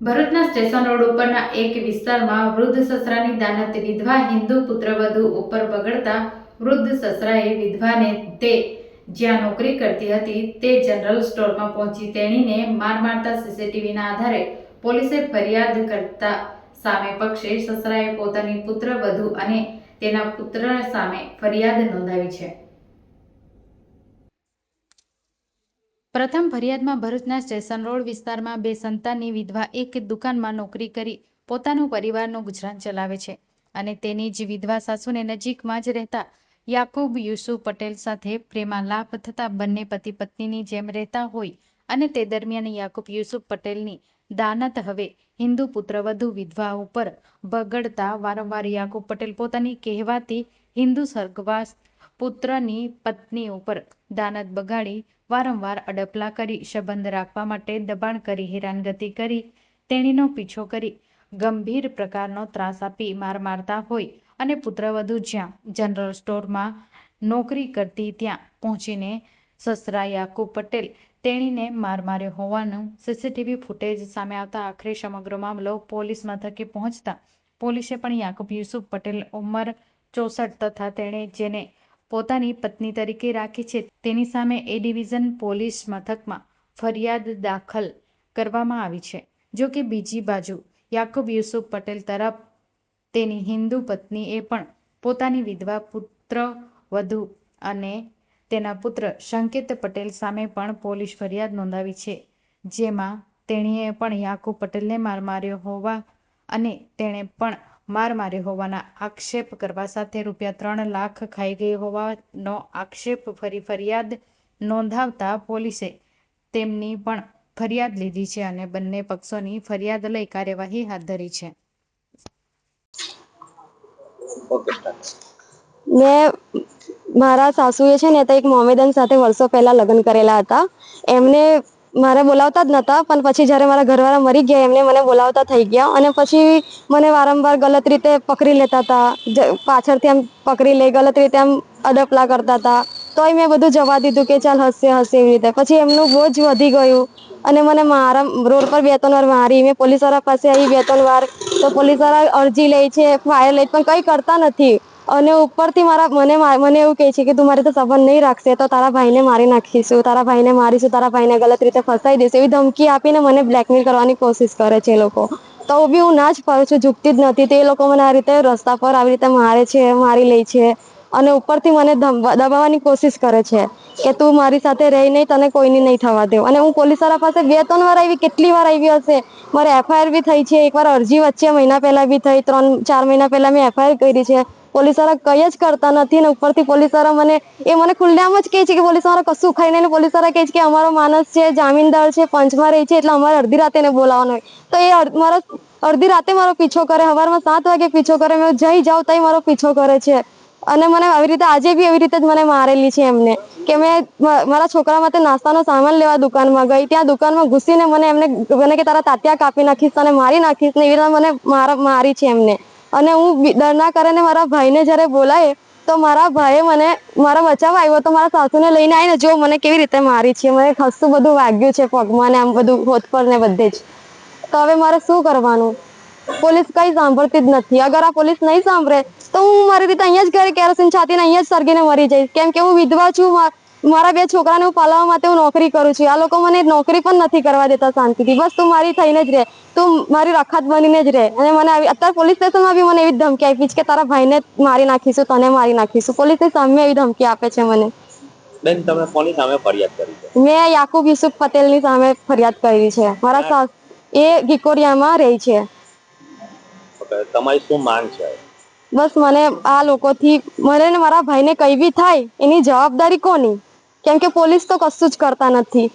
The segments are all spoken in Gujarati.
ભરૂચના સ્ટેશન રોડ ઉપરના એક વિસ્તારમાં વૃદ્ધ સસરાની દાનત વિધવા હિન્દુ પુત્રવધુ ઉપર બગડતા વૃદ્ધ સસરાએ વિધવાને તે જ્યાં નોકરી કરતી હતી તે જનરલ સ્ટોરમાં પહોંચી તેણીને માર મારતા સીસીટીવીના આધારે પોલીસે ફરિયાદ કરતા સામે પક્ષે સસરાએ પોતાની પુત્રવધુ અને તેના પુત્ર સામે ફરિયાદ નોંધાવી છે. પ્રથમ ફરિયાદમાં ભરૂચના સ્ટેશન રોડ વિસ્તારમાં બે સંતાનની વિધવા એક દુકાનમાં નોકરી કરી પોતાનું પરિવારનું ગુજરાન ચલાવે છે અને તેની જ વિધવા સાસુને નજીકમાં જ રહેતા યાકુબ યુસુફ પટેલ સાથે પ્રેમાલાપ થતા બંને પતિ પત્નીની જેમ રહેતા હોય અને તે દરમિયાન યાકુબ યુસુફ પટેલની દાનત હવે હિન્દુ પુત્રવધુ વિધવા ઉપર બગડતા વારંવાર યાકુબ પટેલ પોતાની કહેવાતી હિન્દુ સ્વર્ગવાસ પુત્રની પત્ની ઉપર દાનત બગાડી વારંવાર અડપલા કરી, સંબંધ રાખવા માટે દબાણ કરી, હેરાનગતિ કરી, તેણીનો પીછો કરી, ગંભીર પ્રકારનો ત્રાસ આપી, માર મારતા હોય અને પુત્રવધુ જ્યાં, જનરલ સ્ટોરમાં નોકરી કરતી ત્યાં પહોંચીને સસરા યાકુબ પટેલ તેણીને માર માર્યો હોવાનું સીસીટીવી ફૂટેજ સામે આવતા આખરે સમગ્ર મામલો પોલીસ મથકે પહોંચતા પોલીસે પણ યાકુબ યુસુફ પટેલ ઉંમર ચોસઠ તથા તેણે જેને પોતાની પત્ની તરીકે રાખી છે. તેની સામે એ ડિવિઝન પોલીસ મથકમાં ફરિયાદ દાખલ કરવામાં આવી છે. જો કે બીજી બાજુ, યાકુબ યુસુફ પટેલ તરફ તેની હિન્દુ પત્નીએ પણ પોતાની વિધવા પુત્ર વધુ અને તેના પુત્ર સંકેત પટેલ સામે પણ પોલીસ ફરિયાદ નોંધાવી છે. જેમાં તેણીએ પણ યાકુબ પટેલને માર માર્યો હોવા અને તેણે પણ માર માર્યો હોવાના આક્ષેપ કરવા સાથે રૂપિયા ત્રણ લાખ ખાઈ ગઈ હોવાનો આક્ષેપ ફરી ફરિયાદ નોંધાવતા પોલીસે તેમની પણ ફરિયાદ લીધી છે અને બંને પક્ષોની ફરિયાદ લઈ કાર્યવાહી હાથ ધરી છે. મેં મારા સાસુએ છે ને તો એક મોમેદન સાથે વર્ષો પહેલા લગ્ન કરેલા હતા. એમને મારે બોલાવતા જ નહોતા પણ પછી જ્યારે મારા ઘરવાળા મરી ગયા, એમને મને બોલાવતા થઈ ગયા અને પછી મને વારંવાર ગલત રીતે પકડી લેતા હતા. પાછળથી આમ પકડી લઈ, ગલત રીતે આમ અડપલા કરતા હતા. તોય મેં બધું જવા દીધું કે ચાલ હસશે હસશે એવી રીતે. પછી એમનું બહુ જ વધી ગયું અને મને મારા, રોડ પર બે ત્રણ વાર મારી. મેં પોલીસવાળા પાસે આવી બે ત્રણ વાર. તો પોલીસવાળા અરજી લે છે, ફાયર લે પણ કંઈ કરતા નથી. અને ઉપરથી મારા મને મને એવું કહે છે કે તું મારી તો સંબંધ નહીં રાખશે, તો તારા ભાઈને મારી નાખીશું, તારા ભાઈને મારીશું, તારા ભાઈને ગલત રીતે ફસાઈ દેશે એવી ધમકી આપીને મને બ્લેકમેલ કરવાની કોશિશ કરે છે એ લોકો. તો બી હું ના જ પાડું છું ઝૂકતી જ નથી, તે લોકો મને આ રીતે રસ્તા પર આવી રીતે મારે છે, મારી લે છે. અને ઉપરથી મને દબાવવાની કોશિશ કરે છે કે તું મારી સાથે રહી નહીં, તને કોઈની નહીં થવા દેવું. અને હું પોલીસવાળા પાસે બે ત્રણ વાર આવી, કેટલી વાર આવી હશે? મારે એફઆઈઆર બી થઈ છે, એકવાર અરજી વચ્ચે, મહિના પહેલાં બી થઈ, ત્રણ, ચાર મહિના પહેલાં મેં એફઆઈઆર કરી છે. પોલીસવાળા કંઈ જ કરતા નથી ને ઉપરથી પોલીસવાળા મને એ મને ખુલ્લેઆમ જ કહે છે કે પોલીસવાળા કશું ખાઈ નહીં પોલીસવાળા કહે છે કે અમારો માણસ છે જામીનદાર છે, પંચમાં રહે છે, એટલે અમારે અડધી રાતે એને બોલાવવાનો હોય. તો એ મારો અડધી રાતે મારો પીછો કરે, સવારમાં સાત વાગે પીછો કરે, મેં જઈ જાઉં તઈ મારો પીછો કરે છે. અને મને આવી રીતે, આજે બી એવી રીતે જ મને મારેલી છે એમને. કે મેં મારા છોકરા માટે નાસ્તાનો સામાન લેવા દુકાનમાં ગઈ. ત્યાં દુકાનમાં ઘૂસીને મને એમને, મને કે તારા તાત્યા કાપી નાખીશ, તને મારી નાખીશ, ને એવી રીતે મને મારા, મારી છે એમને. અને હું ડરના કરીને મારા ભાઈને જ્યારે બોલાય, તો મારા ભાઈએ મને, મારા બચાવવા આવ્યો, તો મારા સાસુને લઈને આવીને જો મને કેવી રીતે મારી છે. મને ખસું બધું વાગ્યું છે પગમાં ને આમ બધું હોત પર ને બધે જ. તો હવે મારે શું કરવાનું? પોલીસ કઈ સાંભળતી જ નથી. અગર આ પોલીસ નહીં સાંભળે તો હું મારી રીતે અહીંયા જ ઘરે કેરોસીન છાતીને અહીંયા જ સળગીને મરી જઈશ. કેમ કે હું વિધવા છું મારા બે છોકરાને હું પાલવા માટે હું નોકરી કરું છું. આ લોકો મને નોકરી પણ નથી કરવા દેતા શાંતિથી. બસ તું મારી થઈને જ રહે. તું મારી રખાત બનીને જ રહે. અને મને અત્યારે પોલીસ સ્ટેશનમાં બી મને એવી ધમકી આપી છે કે તારા ભાઈને મારી નાખીશું તને મારી નાખીશું. પોલીસની સામે એવી ધમકી આપે છે મને. બેન તમે કોની સામે ફરિયાદ કરી છે? મેં યાકુબ યુસુફ પટેલની સામે ફરિયાદ કરી છે. મારા સાસ એ ગીકોડિયામાં રહે છે. તમારી શું માંગ છે? બસ મને આ લોકોથી, મને ને મારા ભાઈને કઈ બી થાય, એની જવાબદારી કોની? કેમ કે પોલીસ તો કશું જ કરતા નથી.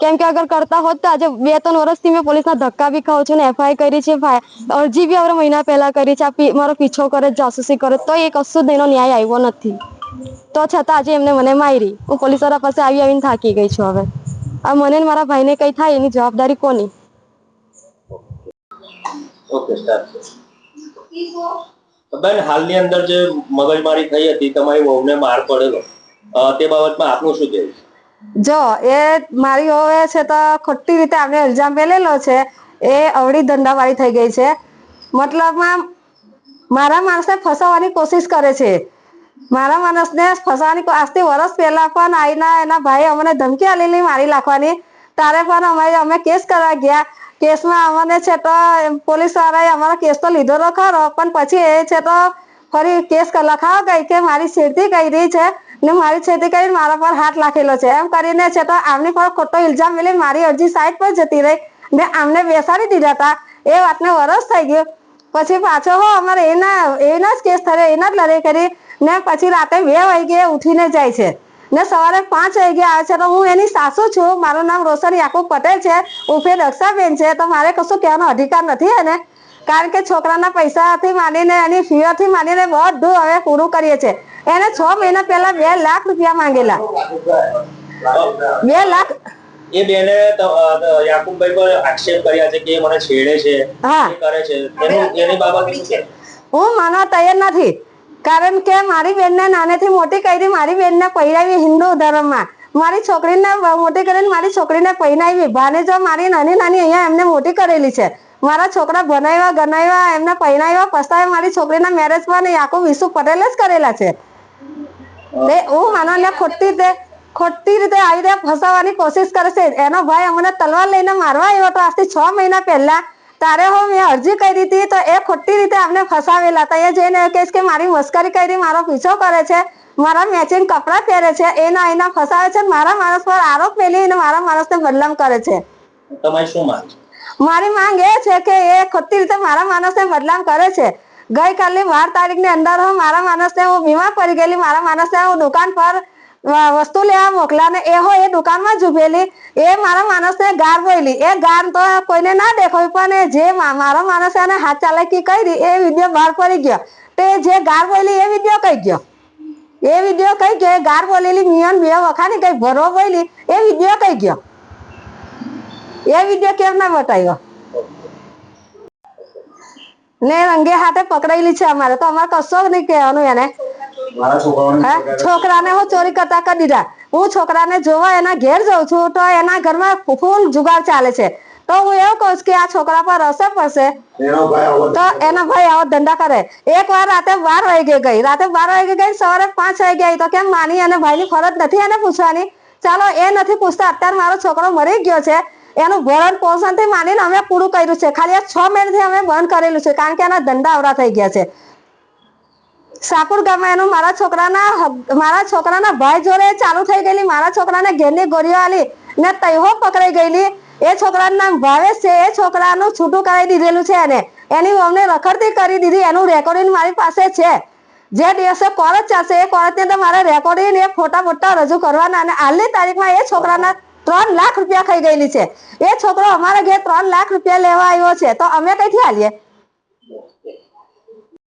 કેમ કે અગર કરતા હોત તો આજે બે ત્રણ વર્ષથી મેં પોલીસના ધક્કા બી ખાઉં છું ને એફઆઈઆર કરી છે અરજી બી હવે મહિના પહેલા કરી છે, આ મારો પીછો કરે જાસૂસી કરે, તો એ કશું જ એનો ન્યાય આવ્યો નથી. તો છતાં આજે એમને મને મારી, હું પોલીસવાળા પાસે આવી આવીને થાકી ગઈ છું હવે. આ મને મારા ભાઈને કઈ થાય, એની જવાબદારી કોની? ઓકે સ્ટાર્ટ બેન, હાલની અંદર જે મગજમારી થઈ હતી તમારી વહુને માર પડેલો. તે બાબતમાં આપનું શું કહેવું જો, એ મારી હવે છે તો ખોટી રીતે આપણે ઇલ્ઝામ મેલેલો છે. એ અવળી ધંધાવાળી થઈ ગઈ છે. મતલબમાં મારા માણસને ફસાવવાની કોશિશ કરે છે. મારા માણસને ફસાવાની આજથી વર્ષ પહેલા પણ આઈના એના ભાઈ અમને ધમકી આલેલી મારી નાખવાની તારે પણ અમે અમે કેસ કરવા ગયા. કેસમાં અમને છે તો પોલીસ વાળાએ અમારો કેસ તો લીધો તો ખરો, પણ પછી એ છે તો ફરી કેસ લખાવ ગઈ કે મારી છેડતી કરી છે ને મારી છેડતી કરીને મારા પર હાથ લાખેલો છે. એમ કરીને છે તો આમની પર ખોટો ઇલ્ઝામ મેલી મારી અરજી સાઈડ પર જતી રહી ને આમને બેસાડી દીધા હતા એ વાતને વરસ થઈ ગયું. પછી પાછો હો અમારે એના એના જ કેસ થયો, એના જ લડાઈ કરી ને પછી રાતે બે વાગે ઉઠીને જાય છે. ને સવારે પાંચ વાગે આવે છે તો હું એની સાસુ છું. મારું નામ રોશન યાકુબ પટેલ છે. ઉફે રક્ષાબેન છે. તો મારે કશું કહેવાનો અધિકાર નથી એને. કારણ કે છોકરાના પૈસાથી માંડીને એની ફીઓથી માંડીને બધું હવે પૂરું કરીએ છે. એને છ મહિના પહેલા બે લાખ રૂપિયા માંગેલા. બે લાખ? એ બેને યાકુબભાઈ પર આક્ષેપ કર્યા છે કે મને છેડે છે. હા. કરે છે. એની બાબતે હું માનવા તૈયાર નથી. કારણ કે મારી બેનને નાનેથી મોટી કરી મારી બેનને પહેરાવી હિન્દુ ધર્મમાં. મારી છોકરીને મોટી કરીને મારી છોકરીને પહેરાવી ભાનેજો મારી નાની નાની અહીંયા એમને મોટી કરેલી છે. મારા છોકરા ભણાવ્યા, ગણાવ્યા, એમને પહેરાવ્યા પસ્તાવે મારી છોકરીના મેરેજ પણ યાકુબ વિસુ પટેલ જ કરેલા છે. તે હું માનવને ખોટી રીતે ખોટી રીતે આવી રીતે ફસાવવાની કોશિશ કરે છે. એનો ભાઈ અમને તલવાર લઈને મારવા આવ્યો હતો આજથી છ મહિના પહેલા તારે હું મેં અરજી કરી હતી તો એ ખોટી રીતે અમને ફસાવેલા હતા. એ જઈને કેસ કે મારી મસ્કરી કરી મારો પીછો કરે છે મારા મેચિંગ કપડાં પહેરે છે એના એના ફસાવે છે મારા માણસ પર આરોપ મેલી અને મારા માણસને બદનામ કરે છે. તમારી શું માંગ મારી માંગ એ છે કે એ ખોટી રીતે મારા માણસને બદનામ કરે છે. ગઈકાલની બાર તારીખની અંદર હું મારા માણસને હું બીમાર પડી ગયેલી મારા માણસને હું દુકાન પર વસ્તુ લેવા મોકલા ને એ હો એ દુકાનમાં ઉભેલી. એ મારા માણસને ગાર બોલી એ ગાર તો કોઈને ના દેખાય, પણ જે મારા માણસે એને હાથ ચાલાકી કરી, એ વીડિયો બહાર પડી ગયો. તે જે ગાર બોલી એ વીડિયો કઈ ગયો? એ વીડિયો કઈ ગયો? ગાર બોલેલી મિયન બે વખાની કઈ ભરો બોલી એ વીડિયો કઈ ગયો? એ વીડિયો કેમ ના બતાવ્યો? ને રંગે હાથે પકડાયેલી છે અમારે, તો અમારે કશો નહીં કહેવાનું એને. છોકરાને હું ચોરી કરતા કરી દીધા. હું છોકરાને જોવા એના ઘેર જાઉં છું તો એના ઘરમાં ફૂલ જુગાર ચાલે છે. તો હું એવું કહું કે આ છોકરા પર અસર પડશે. તો એના ભાઈ આવો ધંધા કરે. એક વાર રાતે બાર વાગે ગઈ. રાતે બાર વાગે ગઈ સવારે પાંચ વાગે ગઈ તો કેમ માની અને ભાઈની ફરજ નથી એને પૂછવાની? ચાલો એ નથી પૂછતા. અત્યારે મારો છોકરો મરી ગયો છે. એનું ભરણ પોષણથી માનીને અમે પૂરું કર્યું છે. ખાલી આ છ મહિનાથી અમે બંધ કરેલું છે. કારણ કે એના ધંધા અવરા થઈ ગયા છે. સાકુર ગામે એનું મારા છોકરાના મારા છોકરાના ભાઈ જોડે ચાલુ થઈ ગયેલી. મારા છોકરાને ઘેરની ગોળીઓ આલી ને તૈહો પકડાઈ ગયેલી. એ છોકરાનું નામ ભાવેશ છે. એ છોકરાનું છૂટું કરાવી દીધેલું છે એને. એની અમને રખડતી કરી દીધી. એનું રેકોર્ડિંગ મારી પાસે છે. જે દિવસે કોલેજ ચાલશે, એ કોલેજની અંદર મારે રેકોર્ડિંગ એ ફોટા ફોટા રજૂ કરવાના અને હાલની તારીખમાં એ છોકરાના ત્રણ લાખ રૂપિયા ખાઈ ગયેલી છે. એ છોકરો અમારા ઘેર ત્રણ લાખ રૂપિયા લેવા આવ્યો છે. તો અમે કઈથી હાલીએ